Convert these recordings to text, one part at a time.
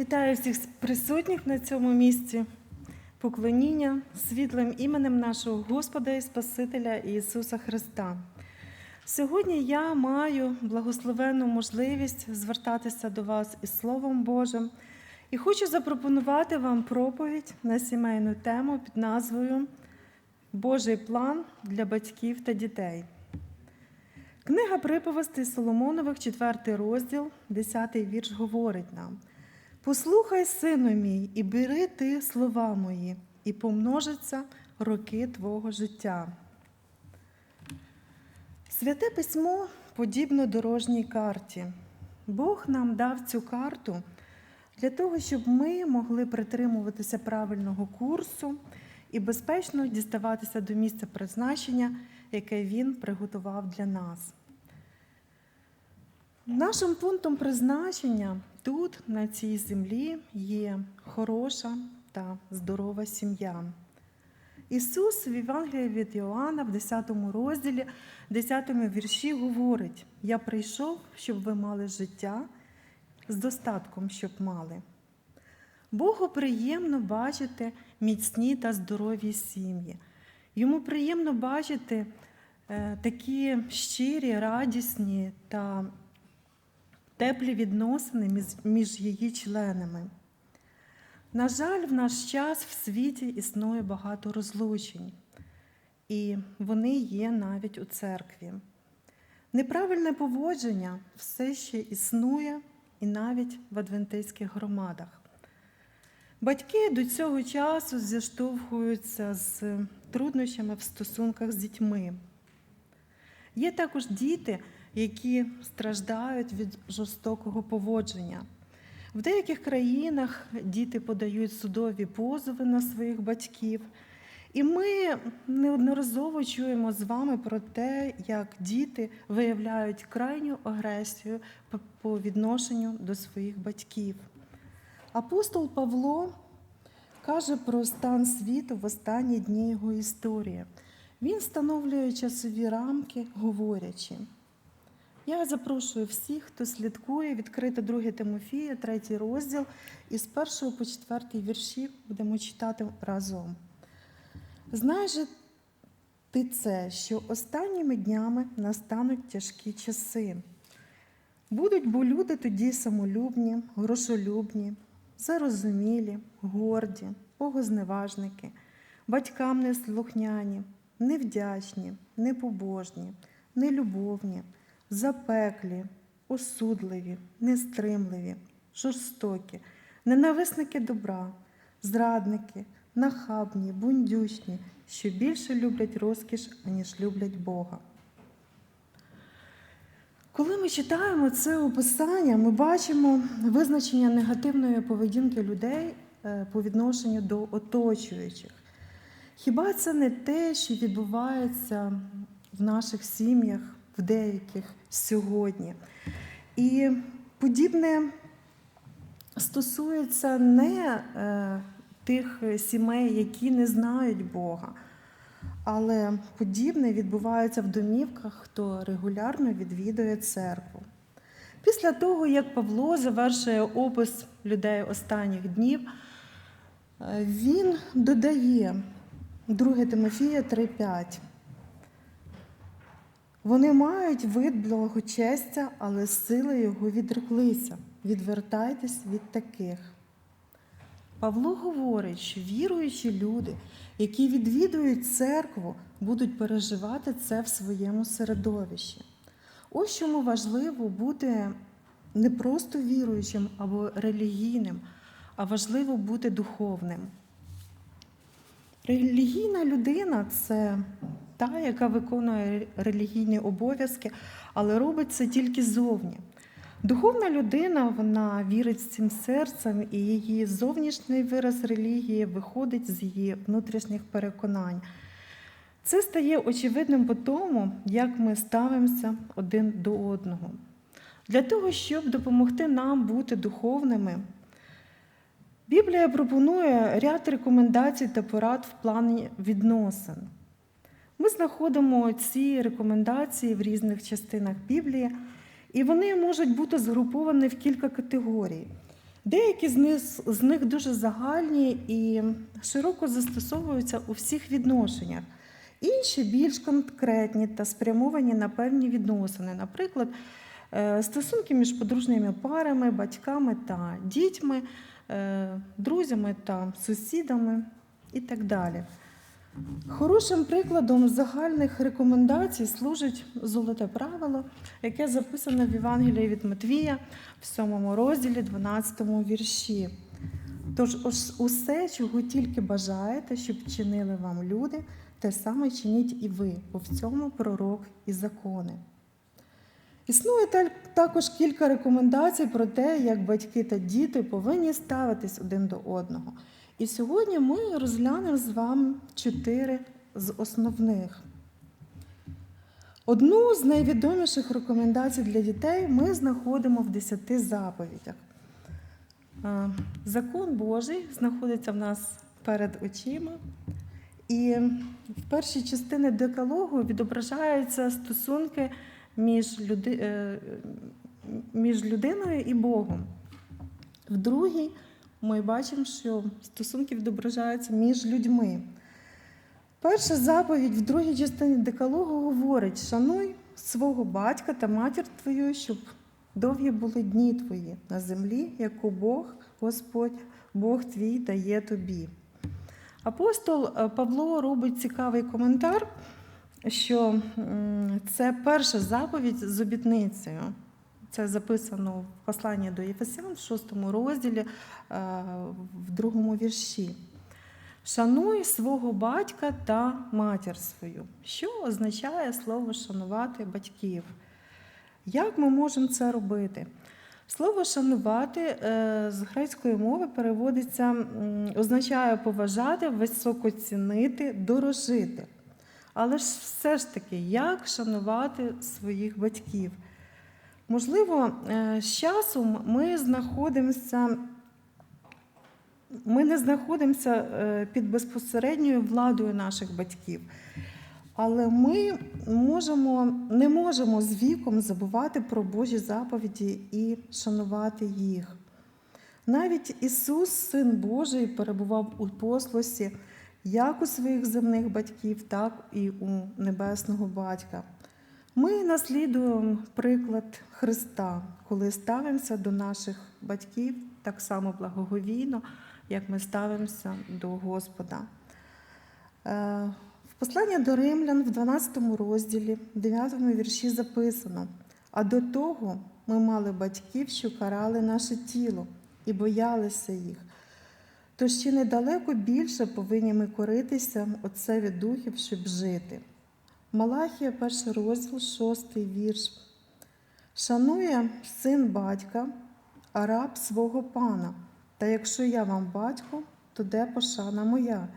Вітаю всіх присутніх на цьому місці. Поклоніння світлим іменем нашого Господа і Спасителя Ісуса Христа. Сьогодні я маю благословенну можливість звертатися до вас із Словом Божим і хочу запропонувати вам проповідь на сімейну тему під назвою Божий план для батьків та дітей. Книга приповостей Соломонових, 4 розділ, 10 вірш говорить нам: Послухай, сину мій, і бери ти слова мої, і помножаться роки твого життя. Святе письмо подібно дорожній карті. Бог нам дав цю карту для того, щоб ми могли притримуватися правильного курсу і безпечно діставатися до місця призначення, яке Він приготував для нас. Нашим пунктом призначення тут, на цій землі, є хороша та здорова сім'я. Ісус в Євангелії від Іоанна в 10 розділі, 10 вірші говорить: Я прийшов, щоб ви мали життя з достатком, щоб мали. Богу приємно бачити міцні та здорові сім'ї. Йому приємно бачити е, такі щирі, радісні та теплі відносини між- її членами. На жаль, в наш час в світі існує багато розлучень, і вони є навіть у церкві. Неправильне поводження все ще існує і навіть в адвентистських громадах. Батьки до цього часу зіштовхуються з труднощами в стосунках з дітьми. Є також діти, які страждають від жорстокого поводження. В деяких країнах діти подають судові позови на своїх батьків. І ми неодноразово чуємо з вами про те, як діти виявляють крайню агресію по- відношенню до своїх батьків. Апостол Павло каже про стан світу в останні дні його історії. Він встановлює часові рамки, говорячи. Я запрошую всіх, хто слідкує, відкрити 2 Тимофія, 3 розділ, і з 1 по 4 вірші будемо читати разом. Знаєш ти це, що останніми днями настануть тяжкі часи. Будуть бо люди тоді самолюбні, грошолюбні, зарозумілі, горді, богозневажники, батькам неслухняні, невдячні, непобожні, нелюбовні, запеклі, осудливі, нестримливі, жорстокі, ненависники добра, зрадники, нахабні, бундючні, що більше люблять розкіш, аніж люблять Бога. Коли ми читаємо це описання, ми бачимо визначення негативної поведінки людей е, по відношенню до оточуючих. Хіба це не те, що відбувається в наших сім'ях, в деяких сьогодні? І подібне стосується не е, тих сімей, які не знають Бога, але подібне відбувається в домівках, хто регулярно відвідує церкву. Після того, як Павло завершує опис людей останніх днів, е, він додає 2 Тимофія 3:5. Вони мають вид благочестя, але сили його відреклися. Відвертайтесь від таких. Павло говорить, що віруючі люди, які відвідують церкву, будуть переживати це в своєму середовищі. Ось чому важливо бути не просто віруючим або релігійним, а важливо бути духовним. Релігійна людина це та, яка виконує релігійні обов'язки, але робить це тільки зовні. Духовна людина вона вірить цим серцем, і її зовнішній вираз релігії виходить з її внутрішніх переконань. Це стає очевидним по тому, як ми ставимося один до одного. Для того, щоб допомогти нам бути духовними, Біблія пропонує ряд рекомендацій та порад в плані відносин. Ми знаходимо ці рекомендації в різних частинах Біблії, і вони можуть бути згруповані в кілька категорій. Деякі з них, з них дуже загальні і широко застосовуються у всіх відношеннях. Інші більш конкретні та спрямовані на певні відносини, наприклад, е, стосунки між подружніми парами, батьками та дітьми, е, друзями та сусідами і так далі. Хорошим прикладом загальних рекомендацій служить золоте правило, яке записане в Євангелії від Матвія в 7 розділі, 12 вірші. Тож усе, чого тільки бажаєте, щоб чинили вам люди, те саме чиніть і ви, бо в цьому пророк і закони. Існує також кілька рекомендацій про те, як батьки та діти повинні ставитись один до одного. І сьогодні ми розглянемо з вами чотири з основних. Одну з найвідоміших рекомендацій для дітей ми знаходимо в десяти заповідях. Е, Закон Божий знаходиться в нас перед очима, і в першій частині декалогу відображаються стосунки між, люди, е, між людиною і Богом. В другій ми бачимо, що стосунки відображаються між людьми. Перша заповідь в другій частині декалогу говорить: шануй свого батька та матір твою, щоб довгі були дні твої на землі, яку Бог, Господь, Бог твій дає тобі. Апостол е, Павло робить цікавий коментар, що це перша заповідь з обітницею. Це записано в посланні до Єфесян в 6 розділі, е, в другому вірші. Шануй свого батька та матір свою. Що означає слово шанувати батьків? Як ми можемо це робити? Слово шанувати е, з грецької мови переводиться, означає поважати, високо цінити, дорожити. Але ж все ж таки, як шанувати своїх батьків? Можливо, е, з часом ми знаходимося, ми не знаходимося е, під безпосередньою владою наших батьків. Але ми можемо, не можемо з віком забувати про Божі заповіді і шанувати їх. Навіть Ісус, Син Божий, перебував у послусі як у своїх земних батьків, так і у небесного батька. Ми наслідуємо приклад Христа, коли ставимося до наших батьків так само благоговійно, як ми ставимося до Господа. Е, В посланні до римлян в 12 розділі, в 9 вірші записано: а до того ми мали батьків, що карали наше тіло і боялися їх. То ще недалеко більше повинні ми коритися отцеві духів, щоб жити. Малахія, перший розділ, шостий вірш. Шанує син батька, а раб свого пана. Та якщо я вам батько, то де пошана моя?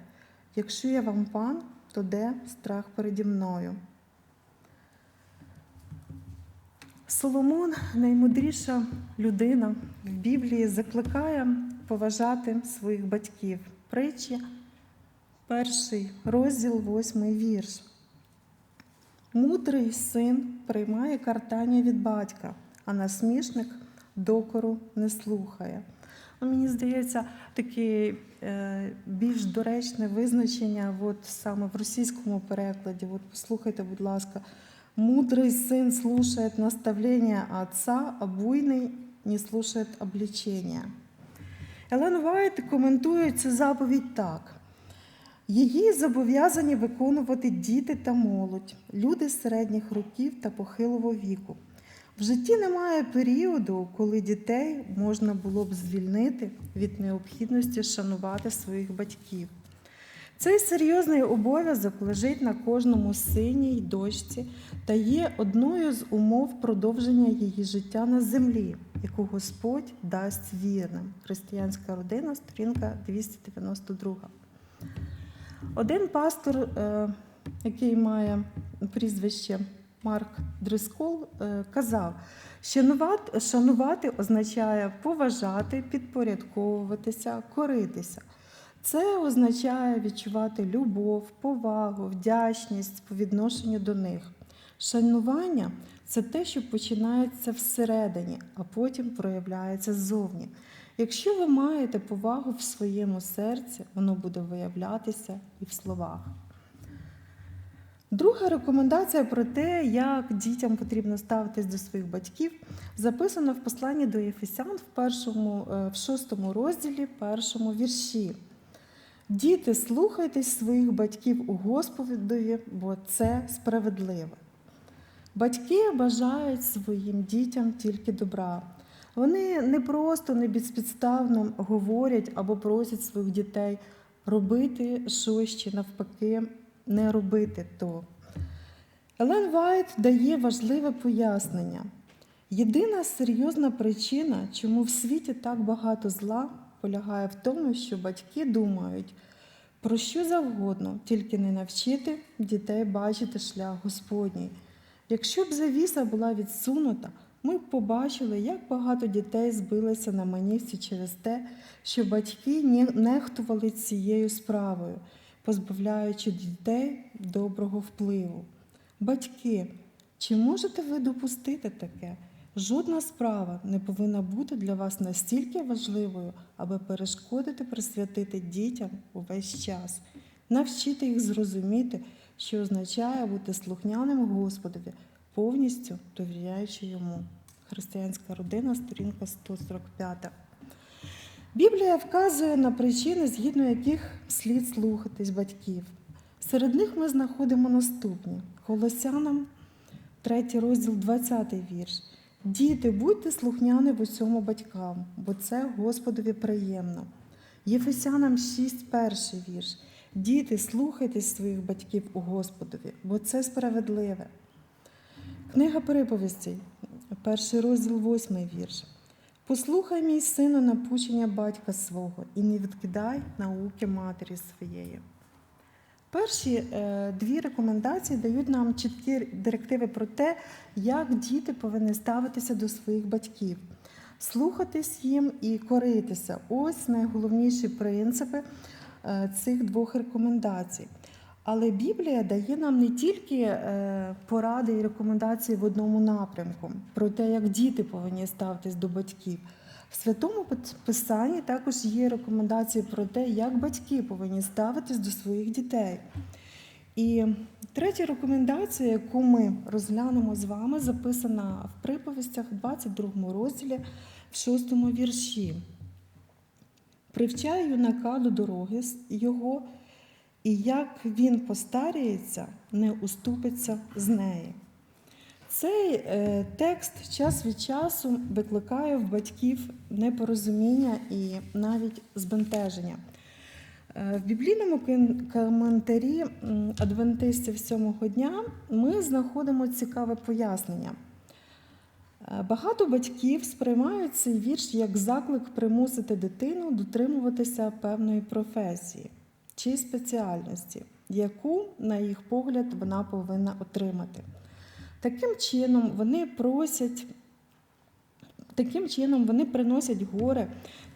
Якщо я вам пан, то де страх переді мною? Соломон, наймудріша людина в Біблії, закликає поважати своїх батьків. Притчі, перший розділ, восьмий вірш. Мудрий син приймає картання від батька, а насмішник докору не слухає. Ну, мені здається, таке більш доречне визначення, от саме в російському перекладі. От послухайте, будь ласка, мудрий сын слушает наставления отца, а буйный не слушает обличения. Елен Вайт коментує цю заповідь так. Її зобов'язані виконувати діти та молодь, люди середніх років та похилого віку. В житті немає періоду, коли дітей можна було б звільнити від необхідності шанувати своїх батьків. Цей серйозний обов'язок лежить на кожному сині й дочці та є одною з умов продовження її життя на землі, яку Господь дасть вірним. Християнська родина, сторінка 292. Один пастор, е, який має прізвище Марк Дрискол, е, казав, шанувати, означає поважати, підпорядковуватися, коритися. Це означає відчувати любов, повагу, вдячність по відношенню до них. Шанування це те, що починається всередині, а потім проявляється ззовні. Якщо ви маєте повагу в своєму серці, воно буде виявлятися і в словах. Друга рекомендація про те, як дітям потрібно ставитись до своїх батьків, записано в посланні до Єфесян в, першому, е, в шостому розділі, першому вірші. Діти, слухайтесь своїх батьків у Господові, бо це справедливе. Батьки бажають своїм дітям тільки добра. Вони не просто не безпідставно говорять або просять своїх дітей робити щось чи навпаки не робити то. Елен Вайт дає важливе пояснення. Єдина серйозна причина, чому в світі так багато зла, полягає в тому, що батьки думають про що завгодно, тільки не навчити дітей бачити шлях Господній. Якщо б завіса була відсунута, ми побачили, як багато дітей збилися на манівці через те, що батьки нехтували цією справою, позбавляючи дітей доброго впливу. Батьки, чи можете ви допустити таке? Жодна справа не повинна бути для вас настільки важливою, аби перешкодити присвятити дітям увесь час, навчити їх зрозуміти, що означає бути слухняним Господові, повністю довіряючи йому. Християнська родина, сторінка 145. Біблія вказує на причини, згідно яких слід слухатись батьків. Серед них ми знаходимо наступні: Колосянам, 3 розділ, 20 вірш. Діти, будьте слухняні в усьому батькам, бо це Господові приємно. Єфесянам 6, перший вірш. Діти, слухайтесь своїх батьків у Господові, бо це справедливе. Книга приповістей, перший розділ, восьмий вірш. Послухай, мій сину, напучення батька свого, і не відкидай науки матері своєї. Перші е, дві рекомендації дають нам чіткі директиви про те, як діти повинні ставитися до своїх батьків, слухатись їм і коритися. Ось найголовніші принципи е, цих двох рекомендацій. Але Біблія дає нам не тільки е, поради і рекомендації в одному напрямку про те, як діти повинні ставитись до батьків. В святому писанні також є рекомендації про те, як батьки повинні ставитись до своїх дітей. І третя рекомендація, яку ми розглянемо з вами, записана в приповістях, 22 розділі, в 6 вірші. Привчай юнака до дороги його, і як він постаріється, не уступиться з неї. Цей е, текст час від часу викликає в батьків непорозуміння і навіть збентеження. Е, в біблійному коментарі адвентистів сьомого дня ми знаходимо цікаве пояснення. Е, Багато батьків сприймають цей вірш як заклик примусити дитину дотримуватися певної професії чи спеціальності, яку, на їх погляд, вона повинна отримати. Таким чином вони просять, таким чином вони приносять горе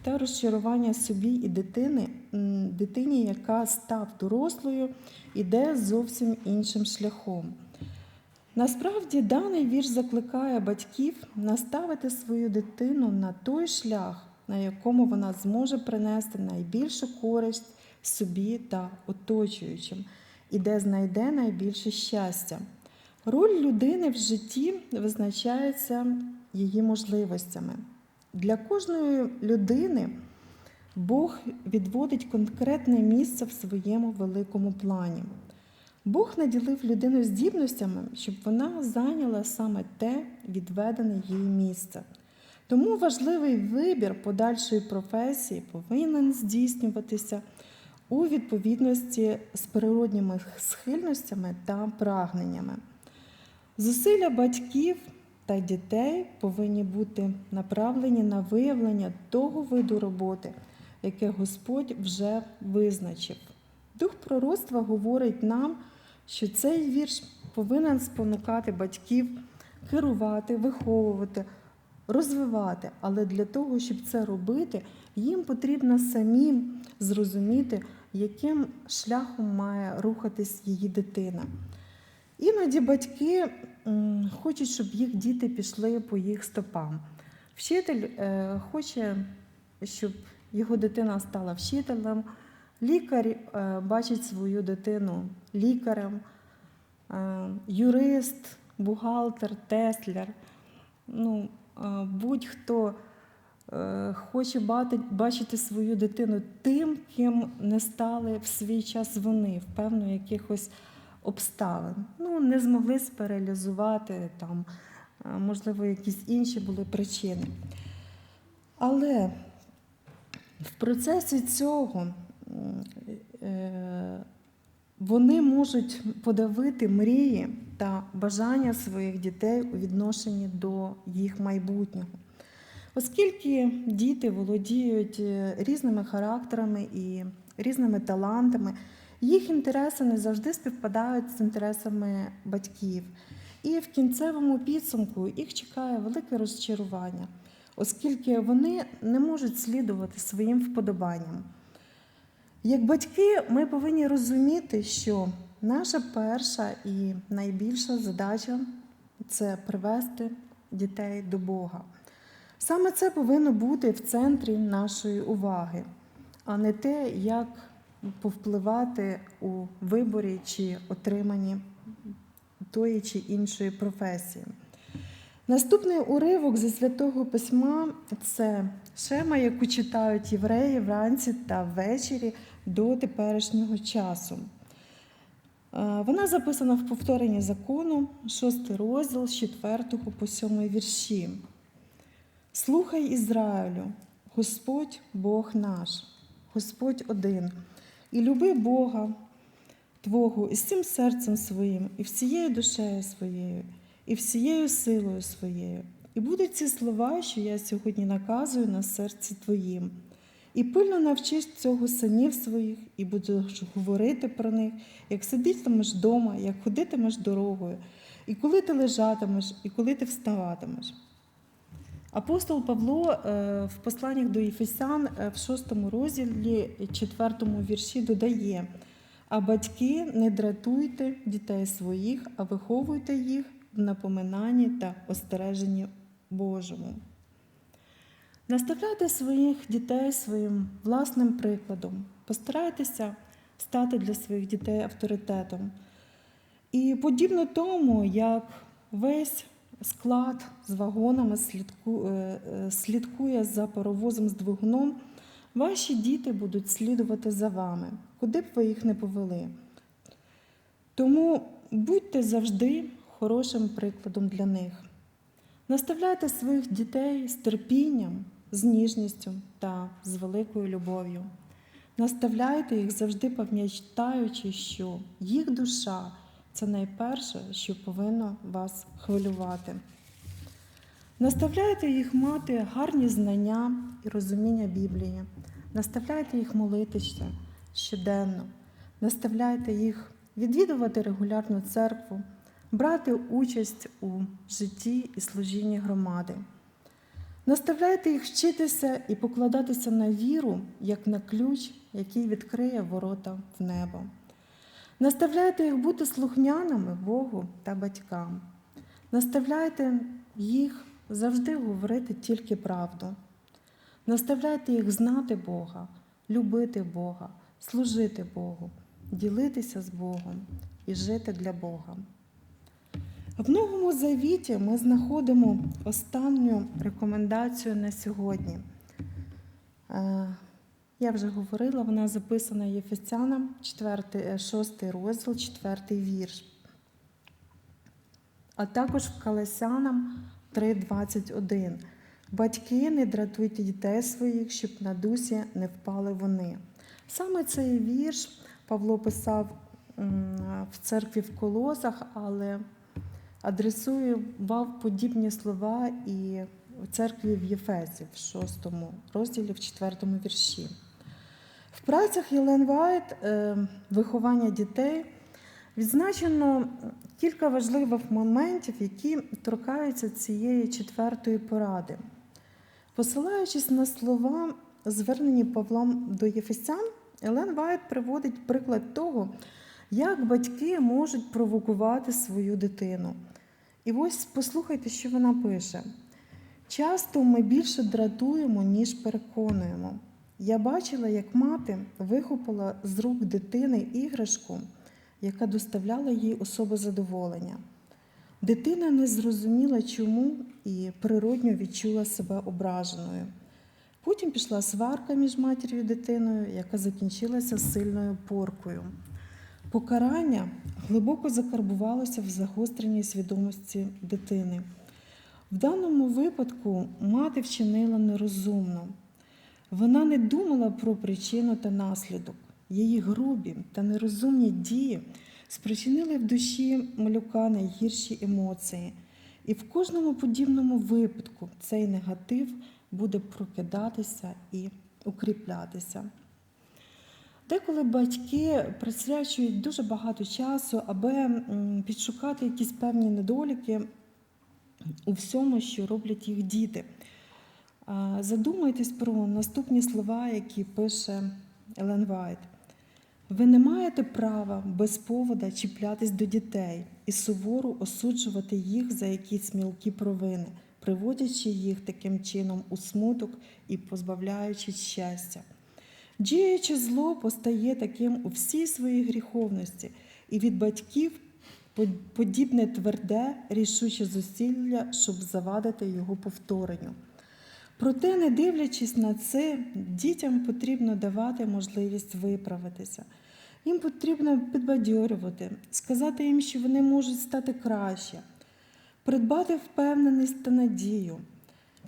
та розчарування собі і дитини, дитині, яка став дорослою, іде зовсім іншим шляхом. Насправді даний вірш закликає батьків наставити свою дитину на той шлях, на якому вона зможе принести найбільшу користь собі та оточуючим, і де знайде найбільше щастя. Роль людини в житті визначається її можливостями. Для кожної людини Бог відводить конкретне місце в своєму великому плані. Бог наділив людину здібностями, щоб вона зайняла саме те відведене їй місце. Тому важливий вибір подальшої професії повинен здійснюватися у відповідності з природніми схильностями та прагненнями. Зусилля батьків та дітей повинні бути направлені на виявлення того виду роботи, яке Господь вже визначив. Дух пророцтва говорить нам, що цей вірш повинен спонукати батьків керувати, виховувати, розвивати. Але для того, щоб це робити, їм потрібно самим зрозуміти, яким шляхом має рухатись її дитина. Іноді батьки хочуть, щоб їх діти пішли по їх стопам. Вчитель е, хоче щоб його дитина стала вчителем. Лікар е, бачить свою дитину лікарем, е, юрист, бухгалтер, тесляр. Ну, будь-хто хоче бачити свою дитину тим, ким не стали в свій час вони, в певно якихось обставин. Ну, не змогли спереалізувати там, е, можливо, якісь інші були причини. Але в процесі цього е, вони можуть подавити мрії та бажання своїх дітей у відношенні до їх майбутнього. Оскільки діти володіють е, різними характерами і різними талантами, їх інтереси не завжди співпадають з інтересами батьків. І в кінцевому підсумку їх чекає велике розчарування, оскільки вони не можуть слідувати своїм вподобанням. Як батьки, ми повинні розуміти, що наша перша і найбільша задача це привести дітей до Бога. Саме це повинно бути в центрі нашої уваги, а не те, як повпливати у виборі чи отриманні тої чи іншої професії. Наступний уривок зі святого письма це шема, яку читають євреї вранці та ввечері до теперішнього часу. Е, Вона записана в повторенні закону, 6 розділ з 4 по 7 вірші. Слухай Ізраїлю, Господь Бог наш, Господь один, і люби Бога Твого і всім серцем своїм, і всією душею своєю, і всією силою своєю. І будуть ці слова, що я сьогодні наказую на серці Твоїм. І пильно навчиш цього синів своїх, і будеш говорити про них, як сидітимеш вдома, як ходитимеш дорогою, і коли ти лежатимеш, і коли ти вставатимеш. Апостол Павло е, в посланнях до Єфесян е, в 6 розділі, 4 вірші додає: а батьки не дратуйте дітей своїх, а виховуйте їх в напоминанні та остереженні Божому. Наставляйте своїх дітей своїм власним прикладом. Постарайтеся стати для своїх дітей авторитетом. І подібно тому, як весь склад з вагонами е, е, слідкує за паровозом з двигуном, ваші діти будуть слідувати за вами, куди б ви їх не повели. Тому будьте завжди хорошим прикладом для них. Наставляйте своїх дітей з терпінням, з ніжністю та з великою любов'ю. Наставляйте їх завжди пам'ятаючи, що їх душа це найперше, що повинно вас хвилювати. Наставляйте їх мати гарні знання і розуміння Біблії. Наставляйте їх молитися щоденно. Наставляйте їх відвідувати регулярну церкву, брати участь у житті і служінні громади. Наставляйте їх вчитися і покладатися на віру, як на ключ, який відкриє ворота в небо. Наставляйте їх бути слухняними Богу та батькам. Наставляйте їх завжди говорити тільки правду. Наставляйте їх знати Бога, любити Бога, служити Богу, ділитися з Богом і жити для Бога. В Новому Завіті ми знаходимо останню рекомендацію на сьогодні. Е, Я вже говорила, вона записана Єфесянам, 4, 6 розділ, 4 вірш. А також в Калесянам 3.21. Батьки, не дратуйте дітей своїх, щоб на дусі не впали вони. Саме цей вірш Павло писав в церкві в Колосах, але адресував подібні слова і в церкві в Єфесі, в 6 розділі, в 4 вірші. В працях Єлен Вайт е, виховання дітей відзначено кілька важливих моментів, які торкаються цієї четвертої поради. Посилаючись на слова, звернені Павлом до Єфесян, Елен Вайт приводить приклад того, як батьки можуть провокувати свою дитину. І ось послухайте, що вона пише: Часто ми більше дратуємо, ніж переконуємо. Я бачила, як мати вихопила з рук дитини іграшку, яка доставляла їй особе задоволення. Дитина не зрозуміла, чому, і природньо відчула себе ображеною. Потім пішла сварка між матір'ю і дитиною, яка закінчилася сильною поркою. Покарання глибоко закарбувалося в загостреній свідомості дитини. В даному випадку мати вчинила нерозумно. Вона не думала про причину та наслідок. Її грубі та нерозумні дії спричинили в душі малюка найгірші емоції. І в кожному подібному випадку цей негатив буде прокидатися і укріплятися. Деколи батьки присвячують дуже багато часу, аби підшукати якісь певні недоліки у всьому, що роблять їх діти. Задумайтесь про наступні слова, які пише Елен Вайт. Ви не маєте права без повода чіплятись до дітей і суворо осуджувати їх за якісь мілкі провини, приводячи їх таким чином у смуток і позбавляючи щастя. Діючи зло постає таким у всій своїй гріховності, і від батьків подібне тверде, рішуче зусилля, щоб завадити його повторенню. Проте, не дивлячись на це, дітям потрібно давати можливість виправитися. Їм потрібно підбадьорювати, сказати їм, що вони можуть стати краще, придбати впевненість та надію.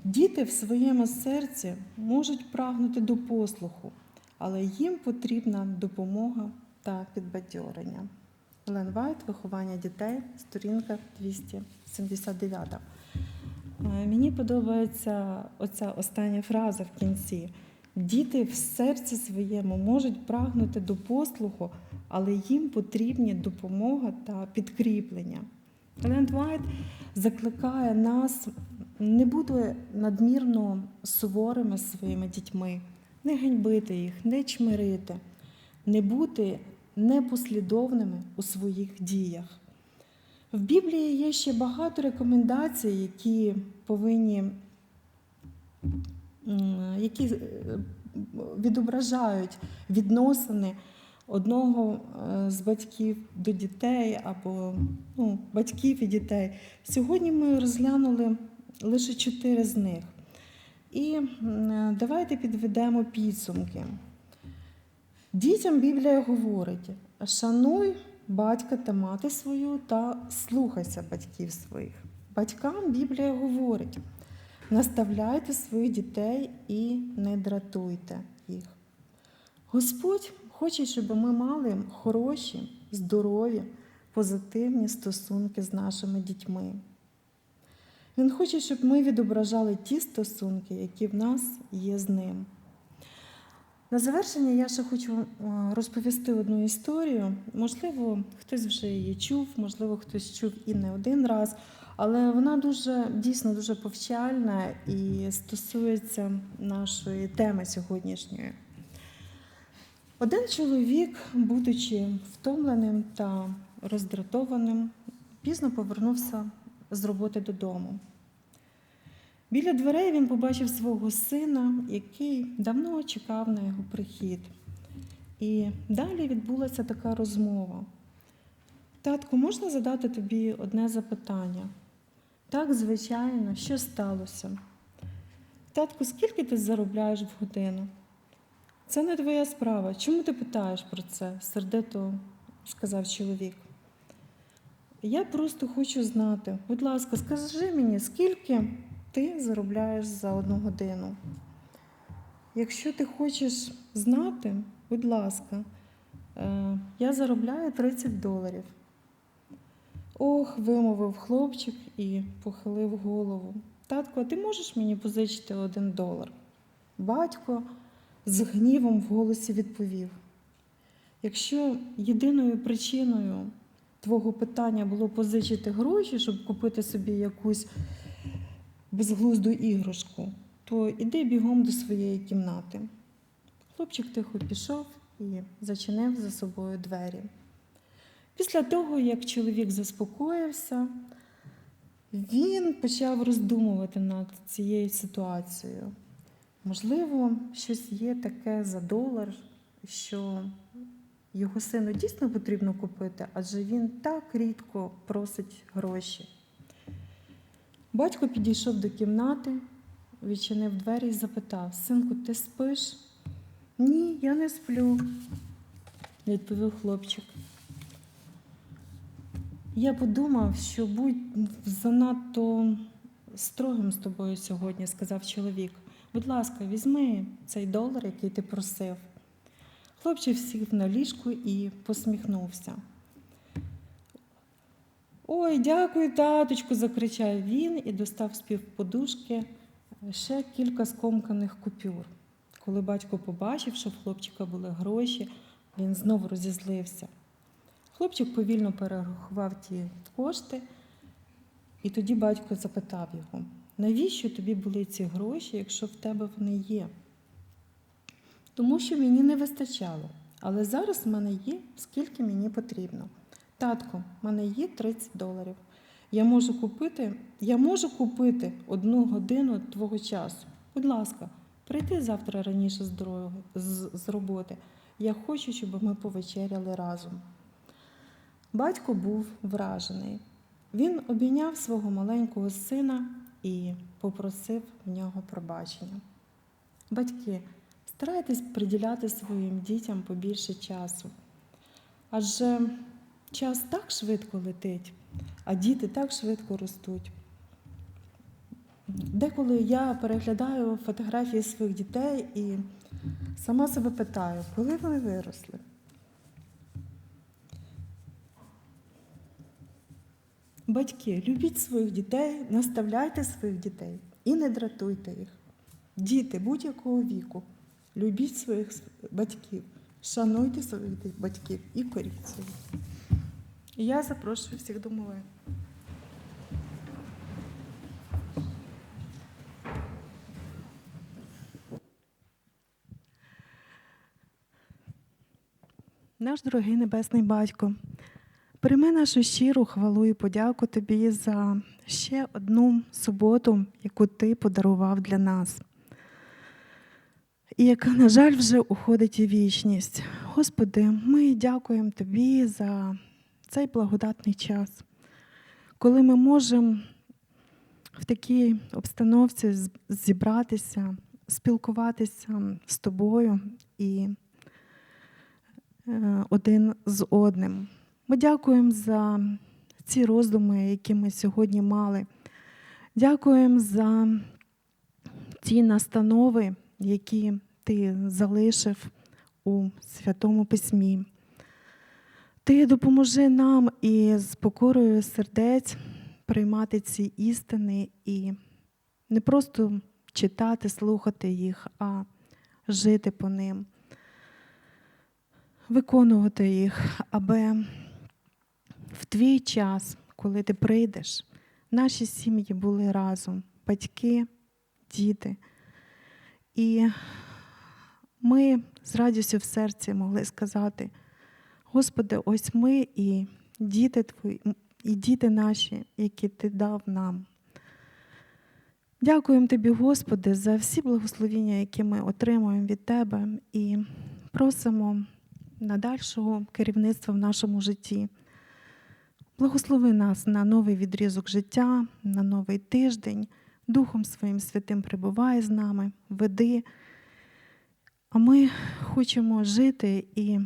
Діти в своєму серці можуть прагнути до послуху, але їм потрібна допомога та підбадьорення. Лен Вайт, виховання дітей, сторінка 279. Е, Мені подобається оця остання фраза в кінці. Діти в серці своєму можуть прагнути до послуху, але їм потрібні допомога та підкріплення. Еленд Вайт закликає нас не бути надмірно суворими з своїми дітьми, не ганьбити їх, не чмирити, не бути непослідовними у своїх діях. В Біблії є ще багато рекомендацій, які повинні, які е, відображають відносини одного е, з батьків до дітей або ну, батьків і дітей. Сьогодні ми розглянули лише чотири з них. І давайте підведемо підсумки. Дітям Біблія говорить: шануй батька та мати свою та слухайся батьків своїх. Батькам Біблія говорить: наставляйте своїх дітей і не дратуйте їх. Господь хоче, щоб ми мали хороші, здорові, позитивні стосунки з нашими дітьми. Він хоче, щоб ми відображали ті стосунки, які в нас є з ним. На завершення я ще хочу е, розповісти одну історію. Можливо, хтось вже її чув, можливо, хтось чув і не один раз, але вона дуже дійсно дуже повчальна і стосується нашої теми сьогоднішньої. Один чоловік, будучи втомленим та роздратованим, пізно повернувся з роботи додому. Біля дверей він побачив свого сина, який давно чекав на його прихід. І далі відбулася така розмова. Татку, можна задати тобі одне запитання? Так, звичайно, що сталося? Татку, скільки ти заробляєш в годину? Це не твоя справа. Чому ти питаєш про це? сердито сказав чоловік. Я просто хочу знати. Будь ласка, скажи мені, скільки ти заробляєш за одну годину? Якщо ти хочеш знати, будь ласка, е, я заробляю 30 доларів. Ох, вимовив хлопчик і похилив голову. Татко, а ти можеш мені позичити один долар? Батько з гнівом в голосі відповів: якщо єдиною причиною твого питання було позичити гроші, щоб купити собі якусь безглузду іграшку, то іди бігом до своєї кімнати. Хлопчик тихо пішов і зачинив за собою двері. Після того, як чоловік заспокоївся, Він почав роздумувати над цією ситуацією. Можливо, щось є таке за долар, що його сину дійсно потрібно купити, адже він так рідко просить гроші. Батько підійшов до кімнати, відчинив двері і запитав: Синку, ти спиш? Ні, я не сплю, відповів хлопчик. Я подумав, що будь занадто строгим з тобою сьогодні, сказав чоловік. Будь ласка, візьми цей долар, який ти просив. Хлопчик сів на ліжку і посміхнувся. Ой, дякую, таточку, закричав він і достав з півподушки ще кілька скомканих купюр. Коли батько побачив, що в хлопчика були гроші, він знову розізлився. Хлопчик повільно перерахував ті кошти, і тоді батько запитав його, навіщо тобі були ці гроші, якщо в тебе вони є? Тому що мені не вистачало, але зараз в мене є, скільки мені потрібно. Татко, в мене є 30 доларів. Я можу купити, я можу купити одну годину твого часу. Будь ласка, прийди завтра раніше з, дороги, з, з роботи. Я хочу, щоб ми повечеряли разом. Батько був вражений. Він обійняв свого маленького сина і попросив в нього пробачення. Батьки, старайтесь приділяти своїм дітям побільше часу. Адже час так швидко летить, а діти так швидко ростуть. Деколи я переглядаю фотографії своїх дітей і сама себе питаю, коли вони виросли. Батьки, любіть своїх дітей, наставляйте своїх дітей і не дратуйте їх. Діти будь-якого віку, любіть своїх батьків, шануйте своїх батьків і коріть. Я запрошую всіх до молитви. Наш дорогий небесний батько, прийми нашу щиру хвалу і подяку тобі за ще одну суботу, яку ти подарував для нас, і яка, на жаль, вже уходить у вічність. Господи, ми дякуємо тобі за цей благодатний час, коли ми можемо в такій обстановці зібратися, спілкуватися з тобою і е, один з одним. Ми дякуємо за ці роздуми, які ми сьогодні мали. Дякуємо за ті настанови, які ти залишив у Святому Письмі. Ти допоможи нам із покорою сердець приймати ці істини і не просто читати, слухати їх, а жити по ним, виконувати їх, аби в твій час, коли ти прийдеш, наші сім'ї були разом, батьки, діти. І ми з радістю в серці могли сказати: Господи, ось ми і діти твої, і діти наші, які ти дав нам. Дякуємо тобі, Господи, за всі благословіння, які ми отримуємо від Тебе, і просимо надальшого керівництва в нашому житті. Благослови нас на новий відрізок життя, на новий тиждень. Духом своїм святим прибувай з нами, веди. А ми хочемо жити і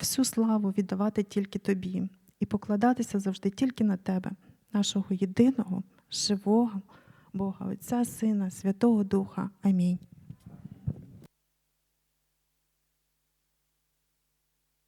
всю славу віддавати тільки тобі і покладатися завжди тільки на тебе, нашого єдиного, живого Бога, Отця, Сина, Святого Духа. Амінь.